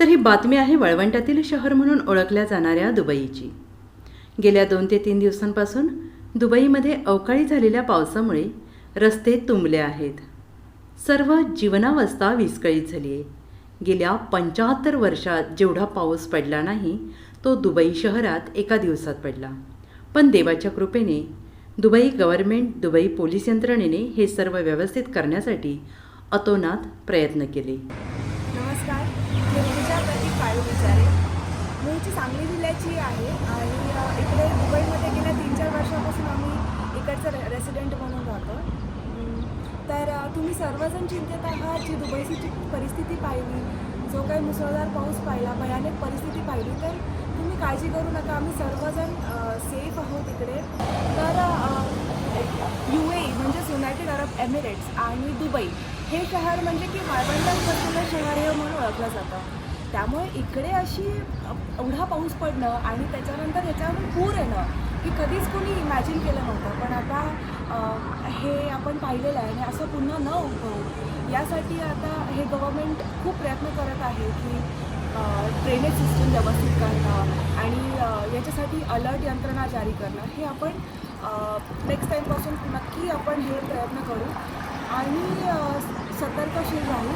तर ही बातमी आहे वळवंटातील शहर म्हणून ओळखल्या जाणाऱ्या दुबईची. गेल्या दोन ते तीन दिवसांपासून दुबईमध्ये अवकाळी झालेल्या पावसामुळे रस्ते तुंबले आहेत. सर्व जीवनावस्था विस्कळीत झाली आहे. गेल्या पंच्याहत्तर वर्षात जेवढा पाऊस पडला नाही तो दुबई शहरात एका दिवसात पडला. पण देवाच्या कृपेने दुबई गव्हर्नमेंट दुबई पोलीस यंत्रणेने हे सर्व व्यवस्थित करण्यासाठी अतोनात प्रयत्न केले. नमस्कार. प्रतीक काळू विचारे. मूळची सांगली जिल्ह्याची आहे आणि इकडे दुबईमध्ये गेल्या तीन चार वर्षापासून आम्ही इकडचं रे रेसिडेंट म्हणून राहतो. तर तुम्ही सर्वजण चिंतेत आहात जी दुबईची जी परिस्थिती पाहिली जो काही मुसळधार पाऊस पाहिला भयानक परिस्थिती पाहिली तर तुम्ही काळजी करू नका. आम्ही सर्वजण सेफ आहोत इकडे. तर यू ए म्हणजेच युनायटेड अरब एमिरेट्स आणि दुबई हे शहर म्हणजे की वाळवंटात बसलेलं शहर हे म्हणून ओळखलं जातं. त्यामुळे इकडे अशी एवढा पाऊस पडणं आणि त्याच्यानंतर ह्याच्यावरून पूर येणं की कधीच कोणी इमॅजिन केलं नव्हतं. पण आता हे आपण पाहिलेलं आहे आणि असं पुन्हा न उद्भवू यासाठी आता हे गव्हर्मेंट खूप प्रयत्न करत आहे की ड्रेनेज सिस्टम व्यवस्थित करणं आणि याच्यासाठी अलर्ट यंत्रणा जारी करणं. हे आपण नेक्स्ट टाईमपासून नक्की आपण हे प्रयत्न करू. आणि सतर्कशील राहू.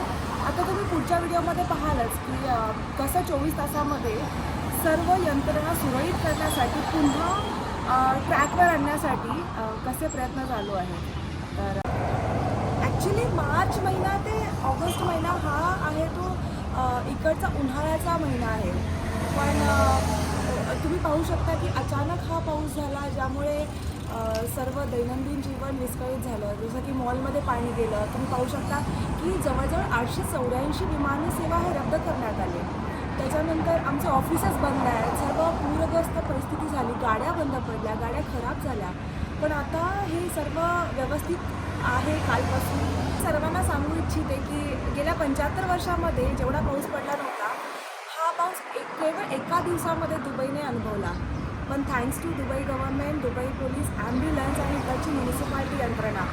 पुढच्या व्हिडिओमध्ये पाहालच की कसं चोवीस तासामध्ये सर्व यंत्रणा सुरळीत करण्यासाठी पुन्हा ट्रॅकवर आणण्यासाठी कसे प्रयत्न चालू आहेत? तर ॲक्च्युली मार्च महिना ते ऑगस्ट महिना हा आहे तो इकडचा उन्हाळ्याचा महिना आहे. पण तुम्ही पाहू शकता की अचानक हा पाऊस झाला ज्यामुळे सर्व दैनंदिन जीवन विस्कळीत झालं. जसं की मॉलमध्ये पाणी गेलं. तुम्ही पाहू शकता की जवळजवळ आठशे चौऱ्याऐंशी विमानसेवा हे रद्द करण्यात आले. त्याच्यानंतर आमचे ऑफिसच बंद आहेत सर्व पूरग्रस्त परिस्थिती झाली. गाड्या बंद पडल्या. गाड्या खराब झाल्या. पण आता हे सर्व व्यवस्थित आहे. कालपासून सर्वांना सांगू इच्छिते की गेल्या पंच्याहत्तर वर्षामध्ये जेवढा पाऊस पडला नव्हता हा पाऊस एक केवळ एका दिवसामध्ये दुबईने अनुभवला. पण thanks to Dubai government Dubai police ambulance आणि इकडची म्युनिसिपाल्टी यंत्रणा.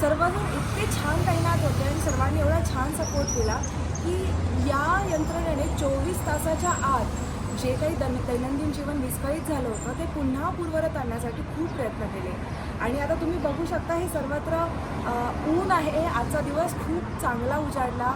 सर्वजण इतके छान तैनात होते आणि सर्वांनी एवढा छान सपोर्ट केला की या यंत्रणेने चोवीस तासाच्या आत जे काही दैन दैनंदिन जीवन विस्कळीत झालं होतं ते पुन्हा पूर्वरत आणण्यासाठी खूप प्रयत्न केले. आणि आता तुम्ही बघू शकता हे सर्वत्र ऊन आहे. आजचा दिवस खूप चांगला उजाडला.